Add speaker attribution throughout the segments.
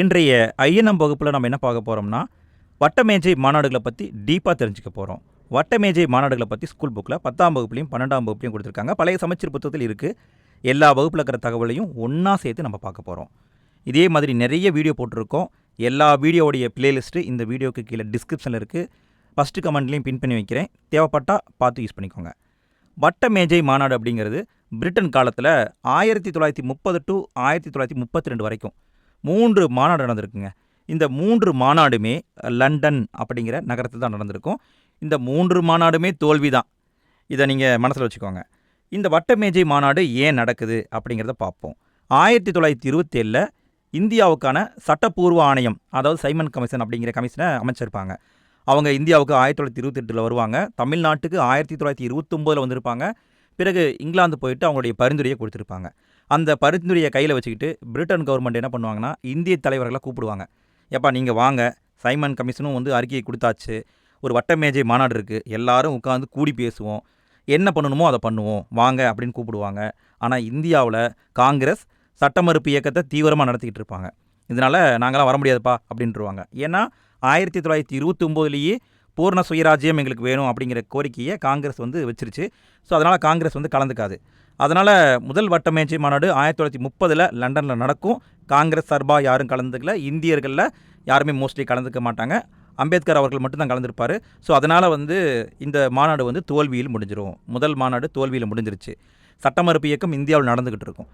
Speaker 1: இன்றைய ஐஎன்எம் வகுப்பில் நம்ம என்ன பார்க்க போகிறோம்னா வட்டமேஜை மாநாடுகளை பற்றி டீப்பாக தெரிஞ்சுக்க போகிறோம் வட்டமேஜை மாநாடுகளை பற்றி ஸ்கூல் புக்கில் பத்தாம் வகுப்புலையும் பன்னெண்டாம் வகுப்புலையும் கொடுத்துருக்காங்க. பழைய சமைச்சர் புத்தகத்தில் இருக்குது எல்லா வகுப்பில் இருக்கிற தகவலையும் ஒன்றா சேர்த்து நம்ம பார்க்க போகிறோம் இதே மாதிரி நிறைய வீடியோ போட்டிருக்கோம். எல்லா வீடியோவுடைய பிளேலிஸ்ட்டு இந்த வீடியோக்கு கீழே டிஸ்கிரிப்ஷனில் இருக்குது ஃபஸ்ட்டு கமெண்ட்லேயும் பின் பண்ணி வைக்கிறேன். தேவைப்பட்டால் பார்த்து யூஸ் பண்ணிக்கோங்க. வட்ட மேஜை மாநாடு அப்படிங்கிறது பிரிட்டன் காலத்தில் ஆயிரத்தி தொள்ளாயிரத்தி முப்பது டு ஆயிரத்தி தொள்ளாயிரத்தி முப்பத்தி ரெண்டு வரைக்கும் மூன்று மாநாடு நடந்திருக்குங்க. இந்த மூன்று மாநாடுமே லண்டன் அப்படிங்கிற நகரத்தில் தான் நடந்திருக்கும். இந்த மூன்று மாநாடுமே தோல்வி தான் இதை நீங்கள் மனசில் வச்சுக்கோங்க. இந்த வட்டமேஜை மாநாடு ஏன் நடக்குது அப்படிங்கிறத பார்ப்போம். ஆயிரத்தி தொள்ளாயிரத்தி இருபத்தேழில் இந்தியாவுக்கான சட்டப்பூர்வ ஆணையம் அதாவது சைமன் கமிஷன் அப்படிங்கிற கமிஷனை அமைச்சிருப்பாங்க. அவங்க இந்தியாவுக்கு ஆயிரத்தி தொள்ளாயிரத்தி இருபத்தெட்டில் வருவாங்க. தமிழ்நாட்டுக்கு ஆயிரத்தி தொள்ளாயிரத்தி இருபத்தொம்போதில் வந்திருப்பாங்க. பிறகு இங்கிலாந்து போயிட்டு அவங்களுடைய பரிந்துரையை கொடுத்துருப்பாங்க. அந்த பரிந்துரையை கையில் வச்சுக்கிட்டு பிரிட்டன் கவர்மெண்ட் என்ன பண்ணுவாங்கன்னா இந்திய தலைவர்களை கூப்பிடுவாங்க. எப்பா நீங்கள் வாங்க. சைமன் கமிஷனும் வந்து அறிக்கையை கொடுத்தாச்சு. ஒரு வட்டமேஜை மாநாடு இருக்குது எல்லாரும் உட்காந்து கூடி பேசுவோம். என்ன பண்ணணுமோ அதை பண்ணுவோம். வாங்க அப்படின்னு கூப்பிடுவாங்க. ஆனால் இந்தியாவில் காங்கிரஸ் சட்டமறுப்பு இயக்கத்தை தீவிரமாக நடத்திக்கிட்டு இருப்பாங்க. இதனால் நாங்களாம் வர முடியாதுப்பா அப்படின்ட்டுருவாங்க ஏன்னா ஆயிரத்தி தொள்ளாயிரத்தி இருபத்தி ஒம்போதுலேயே பூர்ண சுயராஜ்யம் எங்களுக்கு வேணும் அப்படிங்கிற கோரிக்கையை காங்கிரஸ் வந்து வச்சிருச்சு. ஸோ அதனால் காங்கிரஸ் வந்து கலந்துக்காது. அதனால் முதல் வட்டமேஜை மாநாடு ஆயிரத்தி தொள்ளாயிரத்தி முப்பதில் லண்டனில் நடக்கும். காங்கிரஸ் சார்பாக யாரும் கலந்துக்கல இந்தியர்களில் யாருமே மோஸ்ட்லி கலந்துக்க மாட்டாங்க. அம்பேத்கர் அவர்கள் மட்டும்தான் கலந்துருப்பார். ஸோ அதனால் வந்து இந்த மாநாடு வந்து தோல்வியில் முடிஞ்சிடும் முதல் மாநாடு தோல்வியில் முடிஞ்சிருச்சு. சட்டமறுப்பு இயக்கம் இந்தியாவில் நடந்துக்கிட்டு இருக்கும்.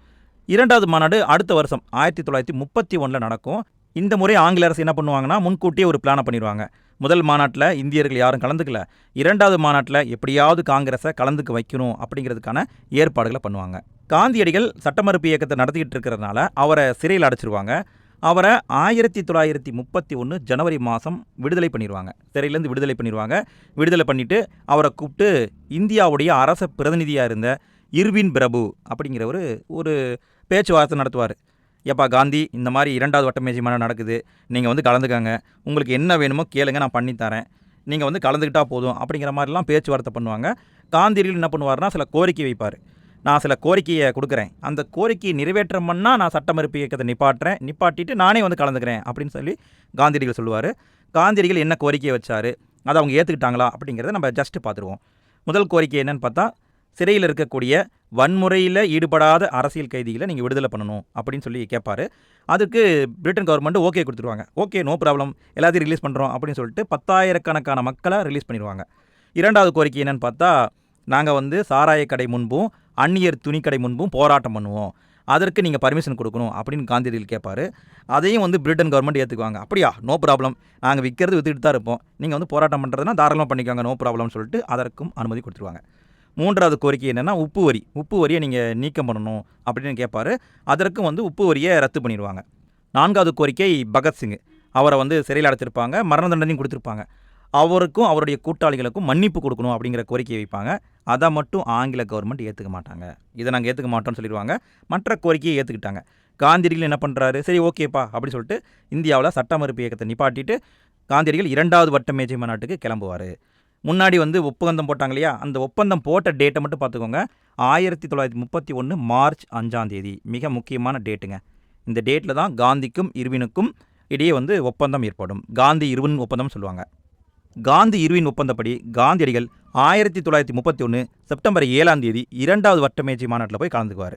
Speaker 1: இரண்டாவது மாநாடு அடுத்த வருஷம் ஆயிரத்தி தொள்ளாயிரத்தி முப்பத்தி ஒன்றில் நடக்கும். இந்த முறை ஆங்கில அரசு என்ன பண்ணுவாங்கன்னா முன்கூட்டியே ஒரு பிளானை பண்ணிடுவாங்க. முதல் மாநாட்டில் இந்தியர்கள் யாரும் கலந்துக்கல. இரண்டாவது மாநாட்டில் எப்படியாவது காங்கிரஸை கலந்துக்க வைக்கணும் அப்படிங்கிறதுக்கான ஏற்பாடுகளை பண்ணுவாங்க. காந்தியடிகள் சட்டமறுப்பு இயக்கத்தை நடத்திக்கிட்டு இருக்கிறதுனால அவரை சிறையில் அடைச்சிருவாங்க. அவரை ஆயிரத்தி தொள்ளாயிரத்தி முப்பத்தி ஒன்று ஜனவரி மாதம் விடுதலை பண்ணிடுவாங்க. சிறையிலேருந்து விடுதலை பண்ணிடுவாங்க. விடுதலை பண்ணிவிட்டு அவரை கூப்பிட்டு இந்தியாவுடைய அரச பிரதிநிதியாக இருந்த இர்வின் பிரபு அப்படிங்கிறவர் ஒரு பேச்சுவார்த்தை நடத்துவார். ஏப்பா காந்தி இந்த மாதிரி இரண்டாவது வட்டமேஜை மாநாடு நடக்குது. நீங்கள் வந்து கலந்துக்காங்க. உங்களுக்கு என்ன வேணுமோ கேளுங்க நான் பண்ணித்தரேன் நீங்கள் வந்து கலந்துக்கிட்டால் போதும் அப்படிங்கிற மாதிரிலாம் பேச்சுவார்த்தை பண்ணுவாங்க. காந்தியடிகள் என்ன பண்ணுவார்னா சில கோரிக்கை வைப்பார். நான் சில கோரிக்கையை கொடுக்குறேன். அந்த கோரிக்கையை நிறைவேற்றம் பண்ணால் நான் சட்ட மறுப்பு இயக்கத்தை நிப்பாட்டுறேன். நிப்பாட்டிட்டு நானே வந்து கலந்துக்கிறேன் அப்படின்னு சொல்லி காந்தியடிகள் சொல்லுவார். காந்தியடிகள் என்ன கோரிக்கையை வச்சார் அதை அவங்க ஏற்றுக்கிட்டாங்களா அப்படிங்கிறத நம்ம ஜஸ்ட்டு பார்த்துருவோம். முதல் கோரிக்கை என்னென்னு பார்த்தா சிறையில் இருக்கக்கூடிய வன்முறையில் ஈடுபடாத அரசியல் கைதிகளை நீங்கள் விடுதலை பண்ணணும் அப்படின்னு சொல்லி கேட்பார் அதுக்கு பிரிட்டன் கவர்மெண்ட் ஓகே கொடுத்துருவாங்க. Okay no problem. எல்லாத்தையும் ரிலீஸ் பண்ணுறோம் அப்படின்னு சொல்லிட்டு பத்தாயிரக்கணக்கான மக்களை ரிலீஸ் பண்ணிடுவாங்க. இரண்டாவது கோரிக்கை என்னென்னு பார்த்தா நாங்கள் வந்து சாராய கடை முன்பும் அந்நியர் துணிக்கடை முன்பும் போராட்டம் பண்ணுவோம். அதற்கு நீங்கள் பர்மிஷன் கொடுக்கணும் அப்படின்னு காந்தியடிகள் கேட்பார் அதையும் வந்து பிரிட்டன் கவர்மெண்ட் ஏற்றுக்குவாங்க அப்படியா? No problem. நாங்கள் விற்கிறது விற்றுட்டு தான் இருப்போம். நீங்கள் வந்து போராட்டம் பண்ணுறதுனா தாராளமாக பண்ணிக்கோங்க. நோ ப்ராப்ளம்னு சொல்லிட்டு அதற்கும் அனுமதி கொடுத்துருவாங்க. மூன்றாவது கோரிக்கை என்னென்னா உப்பு வரி. உப்பு வரியை நீங்கள் நீக்கம் பண்ணணும் அப்படின்னு கேட்பார் அதற்கும் வந்து உப்பு வரியை ரத்து பண்ணிடுவாங்க. நான்காவது கோரிக்கை பகத்சிங் அவரை வந்து சிறையில் அடைச்சிருப்பாங்க மரண தண்டனையும் கொடுத்துருப்பாங்க. அவருக்கும் அவருடைய கூட்டாளிகளுக்கும் மன்னிப்பு கொடுக்கணும் அப்படிங்கிற கோரிக்கையை வைப்பாங்க. அதை மட்டும் ஆங்கில கவர்மெண்ட் ஏற்றுக்க மாட்டாங்க. இதை நாங்கள் ஏற்றுக்க மாட்டோம்னு சொல்லிடுவாங்க. மற்ற கோரிக்கையை ஏற்றுக்கிட்டாங்க காந்தியடிகள் என்ன பண்ணுறாரு சரி ஓகேப்பா அப்படின்னு சொல்லிட்டு இந்தியாவில் சட்ட மறுப்பு இயக்கத்தை நிப்பாட்டிட்டு காந்தியடிகள் இரண்டாவது வட்ட மேஜை மாநாட்டுக்கு கிளம்புவார். முன்னாடி வந்து ஒப்பந்தம் போட்டாங்க இல்லையா அந்த ஒப்பந்தம் போட்ட டேட்டை மட்டும் பார்த்துக்கோங்க. ஆயிரத்தி தொள்ளாயிரத்தி முப்பத்தி ஒன்று மார்ச் அஞ்சாம் தேதி. மிக முக்கியமான டேட்டுங்க இந்த டேட்டில் தான் காந்திக்கும் இருவினுக்கும் இடையே வந்து ஒப்பந்தம் ஏற்படும். காந்தி இருவின் ஒப்பந்தம் சொல்லுவாங்க. காந்தி இருவின் ஒப்பந்தப்படி காந்தியடிகள் ஆயிரத்தி தொள்ளாயிரத்தி முப்பத்தி ஒன்று செப்டம்பர் ஏழாம் தேதி இரண்டாவது வட்டமேஜை மாநாட்டில் போய் கலந்துக்குவார்.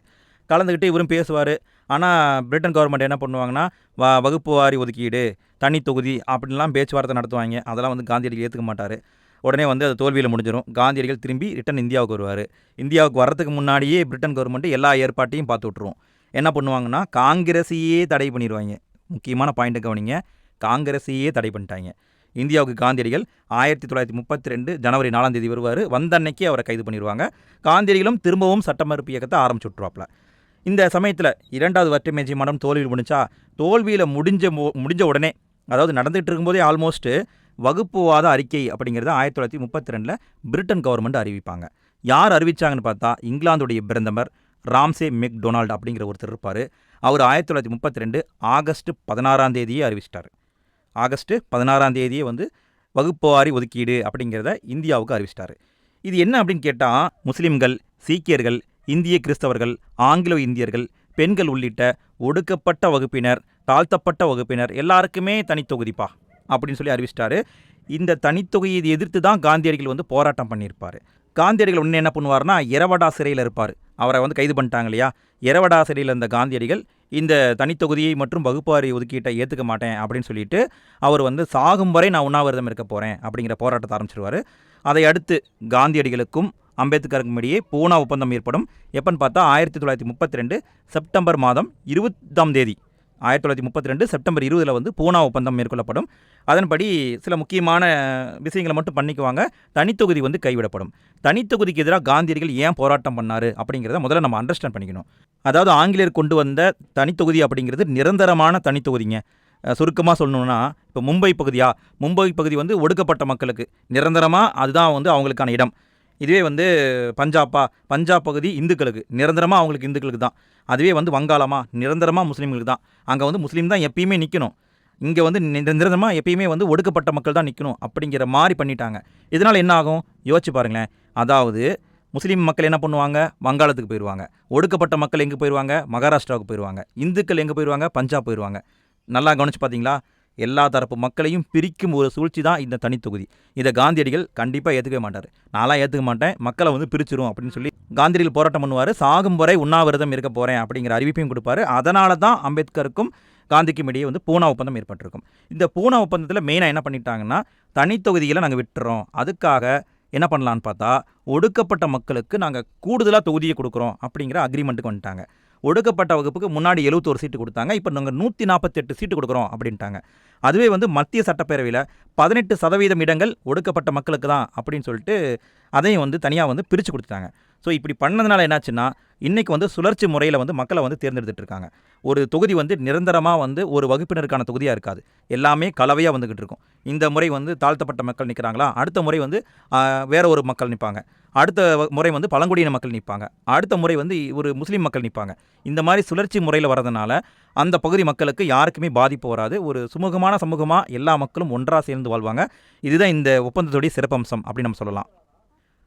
Speaker 1: கலந்துக்கிட்டு இவரும் பேசுவார். ஆனால் பிரிட்டன் கவர்மெண்ட் என்ன பண்ணுவாங்கன்னா வ வகுப்பு வாரி ஒதுக்கீடு தனி தொகுதி அப்படின்லாம் பேச்சுவார்த்தை நடத்துவாங்க. அதெல்லாம் வந்து காந்தியடிகள் ஏற்றுக்க மாட்டார். உடனே வந்து அது தோல்வியில் முடிஞ்சிடும் காந்தியடிகள் திரும்பி ரிட்டன் இந்தியாவுக்கு வருவார். இந்தியாவுக்கு வரதுக்கு முன்னாடியே பிரிட்டன் கவர்மெண்ட் எல்லா ஏற்பாட்டையும் பார்த்து விட்ருவோம் என்ன பண்ணுவாங்கன்னா காங்கிரஸையே தடை பண்ணிடுவாங்க. முக்கியமான பாயிண்ட்டை கவனிங்க. காங்கிரஸையே தடை பண்ணிட்டாங்க. இந்தியாவுக்கு காந்தியடிகள் ஆயிரத்தி தொள்ளாயிரத்தி முப்பத்தி ரெண்டு ஜனவரி நாலாம் தேதி வருவார். வந்த அன்னைக்கு அவரை கைது பண்ணிடுவாங்க. காந்தியடிகளும் திரும்பவும் சட்ட மறுப்பு இயக்கத்தை ஆரம்பிச்சு விட்ருவாப்பில் இந்த சமயத்தில் இரண்டாவது வட்டமேஜி மடம் தோல்வியில் முடிஞ்சா தோல்வியில் முடிஞ்ச முடிஞ்ச உடனே அதாவது நடந்துகிட்டு இருக்கும்போதே ஆல்மோஸ்ட்டு வகுப்புவாத அறிக்கை அப்படிங்கிறத ஆயிரத்தி தொள்ளாயிரத்தி முப்பத்தி ரெண்டில் பிரிட்டன் கவர்மெண்ட் அறிவிப்பாங்க. யார் அறிவிச்சாங்கன்னு பார்த்தா இங்கிலாந்துடைய பிரதமர் ராம்சே மெக் டொனால்டு அப்படிங்கிற ஒருத்தர் இருப்பார். அவர் ஆயிரத்தி தொள்ளாயிரத்தி முப்பத்தி ரெண்டு ஆகஸ்ட் பதினாறாம் தேதியே அறிவிச்சிட்டார். ஆகஸ்ட் பதினாறாம் தேதியே வந்து வகுப்புவாரி ஒதுக்கீடு அப்படிங்கிறத இந்தியாவுக்கு அறிவிச்சிட்டார். இது என்ன அப்படின்னு கேட்டால் முஸ்லீம்கள் சீக்கியர்கள் இந்திய கிறிஸ்தவர்கள் ஆங்கிலோ இந்தியர்கள் பெண்கள் உள்ளிட்ட ஒடுக்கப்பட்ட வகுப்பினர் தாழ்த்தப்பட்ட வகுப்பினர் எல்லாருக்குமே தனித்தொகுதிப்பா. அப்படின்னு சொல்லி அறிவிச்சிட்டாரு. இந்த தனித்தொகையை எதிர்த்து தான் காந்தியடிகள் வந்து போராட்டம் பண்ணியிருப்பார். காந்தியடிகள் ஒன்று என்ன பண்ணுவார்னா இரவடா சிறையில் இருப்பார். அவரை வந்து கைது பண்ணிட்டாங்க இல்லையா? இரவடா சிறையில் இருந்த காந்தியடிகள் இந்த தனித்தொகுதியை மற்றும் வகுப்பாரி ஒதுக்கீட்டை ஏற்றுக்க மாட்டேன் அப்படின்னு சொல்லிட்டு அவர் வந்து சாகும் வரை நான் உண்ணாவிரதம் இருக்க போகிறேன் அப்படிங்கிற போராட்டத்தை ஆரம்பிச்சிருவார். அதை அடுத்து காந்தியடிகளுக்கும் அம்பேத்கருக்கும் இடையே பூனா ஒப்பந்தம் ஏற்படும். எப்பன்னு பார்த்தா ஆயிரத்தி தொள்ளாயிரத்தி முப்பத்தி ரெண்டு செப்டம்பர் மாதம் இருபத்தாம் தேதி. ஆயிரத்தி தொள்ளாயிரத்தி முப்பத்தி ரெண்டு செப்டம்பர் இருபதில் வந்து பூனா ஒப்பந்தம் மேற்கொள்ளப்படும். அதன்படி சில முக்கியமான விஷயங்களை மட்டும் பண்ணிக்குவாங்க. தனித்தொகுதி வந்து கைவிடப்படும். தனித்தொகுதிக்கு எதிராக காந்தியடிகள் ஏன் போராட்டம் பண்ணார் அப்படிங்கிறத முதல்ல நம்ம அண்டர்ஸ்டாண்ட் பண்ணிக்கணும். அதாவது ஆங்கிலேயர் கொண்டு வந்த தனித்தொகுதி அப்படிங்கிறது நிரந்தரமான தனித்தொகுதிங்க. சுருக்கமாக சொல்லணும்னா இப்போ மும்பை பகுதியா? மும்பை பகுதி வந்து ஒடுக்கப்பட்ட மக்களுக்கு நிரந்தரமாக அதுதான் வந்து அவங்களுக்கான இடம். இதுவே வந்து பஞ்சாப்பா பஞ்சாப் பகுதி இந்துக்களுக்கு நிரந்தரமாக அவங்களுக்கு இந்துக்களுக்கு தான். அதுவே வந்து வங்காளமாக நிரந்தரமாக முஸ்லீம்களுக்கு தான். அங்கே வந்து முஸ்லீம் தான் எப்பயுமே நிற்கணும் இங்கே வந்து நிரந்தரமாக எப்பயுமே வந்து ஒடுக்கப்பட்ட மக்கள் தான் நிற்கணும் அப்படிங்கிற மாதிரி பண்ணிட்டாங்க. இதனால் என்ன ஆகும்? யோசிச்சு பாருங்களேன். அதாவது முஸ்லீம் மக்கள் என்ன பண்ணுவாங்க? வங்காளத்துக்கு போயிடுவாங்க ஒடுக்கப்பட்ட மக்கள் எங்கே போயிடுவாங்க மகாராஷ்டிராவுக்கு போயிடுவாங்க இந்துக்கள் எங்கே போயிடுவாங்க பஞ்சாப் போயிடுவாங்க நல்லா கவனிச்சு பார்த்தீங்களா எல்லா தரப்பு மக்களையும் பிரிக்கும் ஒரு சூழ்ச்சி தான் இந்த தனித்தொகுதி இதை காந்தியடிகள் கண்டிப்பாக ஏற்றுக்கவே மாட்டார். நான்லாம் ஏற்றுக்க மாட்டேன். மக்களை வந்து பிரிச்சிரும் அப்படின்னு சொல்லி காந்தியடிகள் போராட்டம் பண்ணுவார். சாகும் வரை உண்ணாவிரதம் இருக்க போகிறேன் அப்படிங்கிற அறிவிப்பையும் கொடுப்பாரு. அதனால தான் அம்பேத்கருக்கும் காந்திக்கும் இடையே வந்து பூனா ஒப்பந்தம் ஏற்பட்டிருக்கும். இந்த பூனா ஒப்பந்தத்தில் மெயினாக என்ன பண்ணிட்டாங்கன்னா தனித்தொகுதிகளை நாங்கள் விட்டுறோம். அதுக்காக என்ன பண்ணலான்னு பார்த்தா ஒடுக்கப்பட்ட மக்களுக்கு நாங்கள் கூடுதலாக தொகுதியை கொடுக்குறோம் அப்படிங்கிற அக்ரிமெண்ட்டுக்கு வந்துட்டாங்க. ஒடுக்கப்பட்ட வகுப்புக்கு முன்னாடி எழுபத்தோரு சீட்டு கொடுத்தாங்க. இப்போ நாங்கள் நூற்றி நாற்பத்தெட்டு சீட்டு கொடுக்குறோம் அப்படின்ட்டாங்க. அதுவே வந்து மத்திய சட்டப்பேரவையில் பதினெட்டு சதவீதம் இடங்கள் ஒடுக்கப்பட்ட மக்களுக்கு தான் அப்படின்னு சொல்லிட்டு அதையும் வந்து தனியாக வந்து பிரித்து கொடுத்துட்டாங்க. ஸோ இப்படி பண்ணதுனால என்னாச்சுன்னா இன்றைக்கி வந்து சுழற்சி முறையில் வந்து மக்களை வந்து தேர்ந்தெடுத்துட்டு இருக்காங்க. ஒரு தொகுதி வந்து நிரந்தரமாக வந்து ஒரு வகுப்பினருக்கான தொகுதியாக இருக்காது. எல்லாமே கலவையாக வந்துக்கிட்டு இருக்கும். இந்த முறை வந்து தாழ்த்தப்பட்ட மக்கள் நிற்கிறாங்களா அடுத்த முறை வந்து வேற ஒரு மக்கள் நிற்பாங்க அடுத்த முறை வந்து பழங்குடியின மக்கள் நிற்பாங்க அடுத்த முறை வந்து ஒரு முஸ்லீம் மக்கள் நிற்பாங்க இந்த மாதிரி சுழற்சி முறையில் வரதுனால அந்த பகுதி மக்களுக்கு யாருக்குமே பாதிப்பு வராது. ஒரு சுமூகமான சமூகமாக எல்லா மக்களும் ஒன்றாக சேர்ந்து வாழ்வாங்க. இதுதான் இந்த ஒப்பந்தத்துடைய சிறப்பம்சம் அப்படின்னு நம்ம சொல்லலாம்.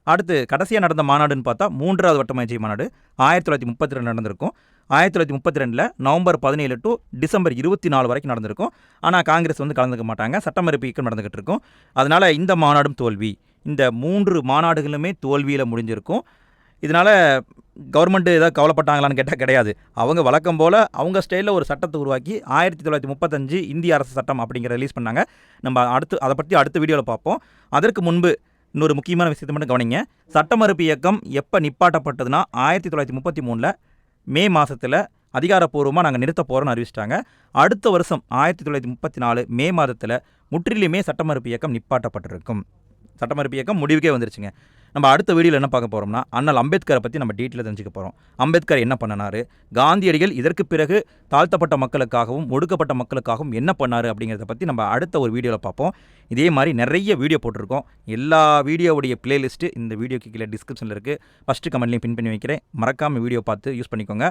Speaker 1: அடுத்து கடைசியாக நடந்த மாநாடுன்னு பார்த்தா மூன்றாவது வட்டமேஜை மாநாடு ஆயிரத்தி தொள்ளாயிரத்தி முப்பத்தி ரெண்டு நடந்திருக்கும். ஆயிரத்தி தொள்ளாயிரத்தி முப்பத்தி ரெண்டில் நவம்பர் பதினேழு டு டிசம்பர் இருபத்தி நாலு வரைக்கும் நடந்திருக்கும். ஆனால் காங்கிரஸ் வந்து கலந்துக்க மாட்டாங்க. சட்டமறுப்பு இயக்கம் நடந்துகிட்டு இருக்கும். அதனால் இந்த மாநாடும் தோல்வி. இந்த மூன்று மாநாடுகளுமே தோல்வியில் முடிஞ்சிருக்கும். இதனால் கவர்மெண்ட்டு ஏதாவது கவலைப்பட்டாங்களான்னு கேட்டால் கிடையாது. அவங்க வழக்கம் போல் அவங்க ஸ்டைலில் ஒரு சட்டத்தை உருவாக்கி ஆயிரத்தி தொள்ளாயிரத்தி முப்பத்தஞ்சு இந்திய அரசு சட்டம் அப்படிங்கிற ரிலீஸ் பண்ணாங்க. நம்ம அடுத்து அதை பற்றி அடுத்த வீடியோவில் பார்ப்போம். அதற்கு முன்பு இன்னொரு முக்கியமான விஷயத்தை மட்டும் கவனிங்க. சட்டமறுப்பு இயக்கம் எப்போ நிப்பாட்டப்பட்டதுன்னா ஆயிரத்தி தொள்ளாயிரத்தி முப்பத்தி மூணில் மே மாதத்தில் அதிகாரப்பூர்வமாக நாங்கள் நிறுத்த போகிறோம்னு அறிவிச்சிட்டாங்க. அடுத்த வருஷம் ஆயிரத்தி தொள்ளாயிரத்தி முப்பத்தி நாலு மே மாதத்தில் முற்றிலுமே சட்டமறுப்பு இயக்கம் நிப்பாட்டப்பட்டிருக்கும். சட்டமறுப்பு இயக்கம் முடிவுக்கே வந்துருச்சுங்க. நம்ம அடுத்த வீடியோவில் என்ன பார்க்க போகிறோம்னா அண்ணல் அம்பேத்கரை பற்றி நம்ம டீட்டெயில் தெரிஞ்சுக்க போகிறோம் அம்பேத்கர் என்ன பண்ணனார்? காந்தியடிகள் இதற்கு பிறகு தாழ்த்தப்பட்ட மக்களுக்காகவும் ஒடுக்கப்பட்ட மக்களுக்காகவும் என்ன பண்ணார் அப்படிங்கிறத பற்றி நம்ம அடுத்த ஒரு வீடியோவில் பார்ப்போம். இதே மாதிரி நிறைய வீடியோ போட்டிருக்கோம். எல்லா வீடியோவுடைய பிளேலிஸ்ட்டு இந்த வீடியோக்கு கீழே டிஸ்கிரிப்ஷனில் இருக்குது ஃபஸ்ட்டு கமெண்ட்லேயும் பின் பண்ணி வைக்கிறேன். மறக்காமல் வீடியோ பார்த்து யூஸ் பண்ணிக்கோங்க.